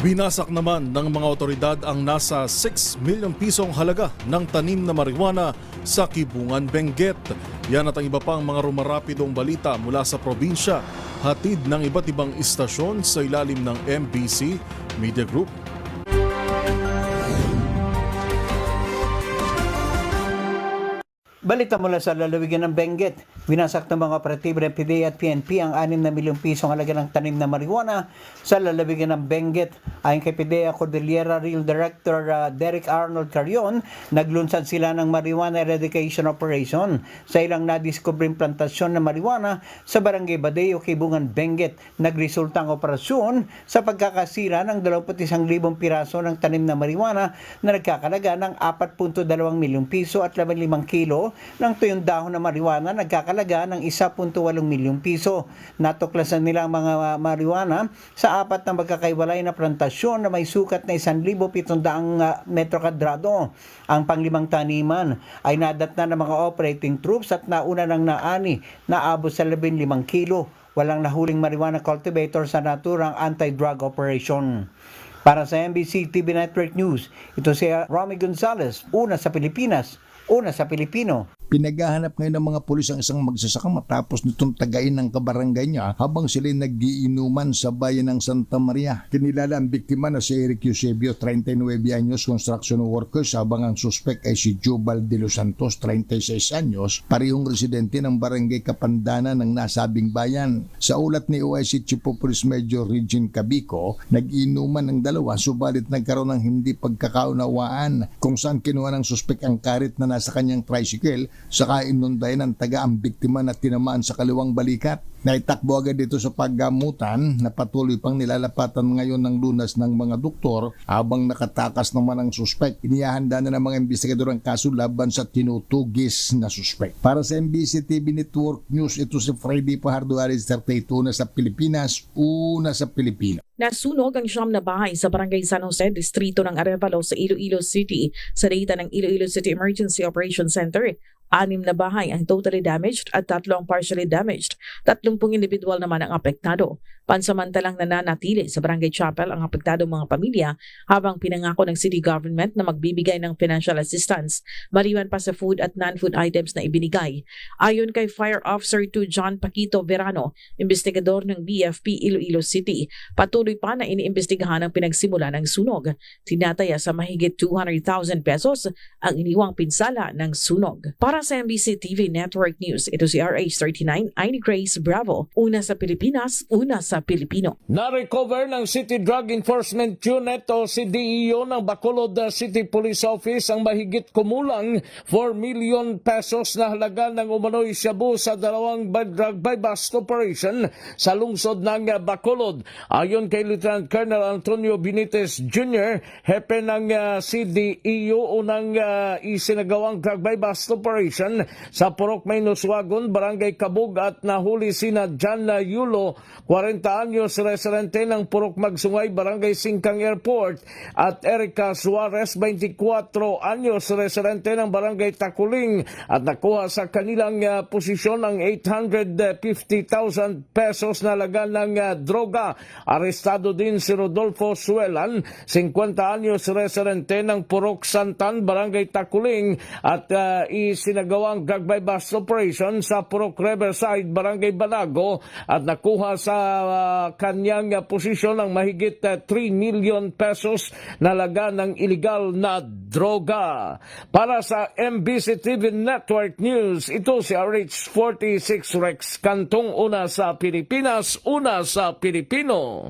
Binasak naman ng mga otoridad ang nasa 6 milyong pisong halaga ng tanim na marijuana sa Kibungan, Benguet. Yan at ang iba pang mga rumarapidong balita mula sa probinsya, hatid ng iba't ibang istasyon sa ilalim ng MBC Media Group. Balita mula sa lalawigan ng Benguet. Winasak ng mga operatibo ng PDEA at PNP ang 6 na milyong pisong halaga ng tanim na marijuana sa lalawigan ng Benguet. Ayon kay PDEA Cordillera Real Director uh, Derek Arnold Carion, naglunsad sila ng marijuana eradication operation sa ilang nadiskubring plantasyon ng marijuana sa Barangay Badeo, Kibungan, Benguet. Nagresulta ang operasyon sa pagkakasira ng 21,000 piraso ng tanim na marijuana na nagkakalaga ng 4.2 milyong piso at 15 kilo ng tuyong dahon na marijuana nagkakalaga ng 1.8 milyong piso. Natuklasan nila ang mga marijuana sa apat na magkakaiwalay na plantasyon na may sukat na 1,700 uh, metro kadrado. Ang panglimang taniman ay nadatna ng mga operating troops at nauna ng naani na abot sa 15 kilo. Walang nahuling marijuana cultivator sa naturang anti-drug operation. Para sa NBC TV Network News, ito si Romy Gonzalez, una sa Pilipinas, una sa Pilipino. Pinaghahanap ngayon ng mga pulis ang isang magsasaka matapos nitong tagayin ng kabarangay niya habang sila nagiinuman sa bayan ng Santa Maria. Kinilala ang biktima na si Eric Eusebio, 39 anyos, construction workers, habang ang suspect ay si Jubal de los Santos, 36 anyos, parehong residente ng barangay Kapandana ng nasabing bayan. Sa ulat ni OIC Chief of Police Major Regine Cabico, nag-inuman ng dalawa subalit nagkaroon ng hindi pagkakaunawaan kung saan kinuha ng suspect ang karit na nasa kanyang tricycle saka inunday ng taga ang biktima na tinamaan sa kaliwang balikat. Naitakbo agad dito sa paggamutan na patuloy pang nilalapatan ngayon ng lunas ng mga doktor habang nakatakas naman ang suspect. Inihahanda na ng mga investigador ang kaso laban sa tinutugis na suspect. Para sa MBC TV Network News, ito si Freddy Pajardo Aris 32 na sa Pilipinas, una sa Pilipino. Nasunog ang siyam na bahay sa Barangay San Jose, distrito ng Arevalo sa Iloilo City sa data ng Iloilo City Emergency Operations Center. Anim na bahay ang totally damaged at tatlo ang partially damaged. Tatlumpung individual naman ang apektado. Pansamantalang nananatili sa Barangay Chapel ang apektadong mga pamilya habang pinangako ng city government na magbibigay ng financial assistance maliban pa sa food at non-food items na ibinigay. Ayon kay Fire Officer 2 John Paquito Verano, investigador ng BFP Iloilo City, patuloy pa na iniimbestigahan ang pinagsimula ng sunog. Tinataya sa mahigit 200,000 pesos ang iniwang pinsala ng sunog. Para sa MBC TV Network News, ito si RH39, Aini Grace Bravo. Una sa Pilipinas, una sa Pilipino. Na-recover ng City Drug Enforcement Unit o CDEO ng Bacolod City Police Office ang mahigit kumulang 4 million pesos na halaga ng umano'y shabu sa dalawang drug bust operation sa lungsod ng Bacolod. Ayon kay Lieutenant Colonel Antonio Benitez Jr., hepe ng uh, CDEO unang uh, isinagawang drug bust operation sa Purok Maynuswagon, Barangay Kabug at nahuli sina John Yulo, 40 anyos residente ng Purok Magsungay, Barangay Singkang Airport. At Erica Suarez, 24 anyos residente ng Barangay Takuling. At nakuha sa kanilang uh, posisyon ang 850,000 pesos na laga ng uh, droga. Arestado din si Rodolfo Suelan, 50 anyos residente ng Purok Santan, Barangay Takuling. At uh, isinagawang drug by bust operation sa Purok Riverside, Barangay Balago at nakuha sa uh, kanyang uh, posisyon ang mahigit uh, 3 million pesos na laga ng iligal na droga. Para sa MBC TV Network News, ito si RH46 Rex Kantong una sa Pilipinas, una sa Pilipino.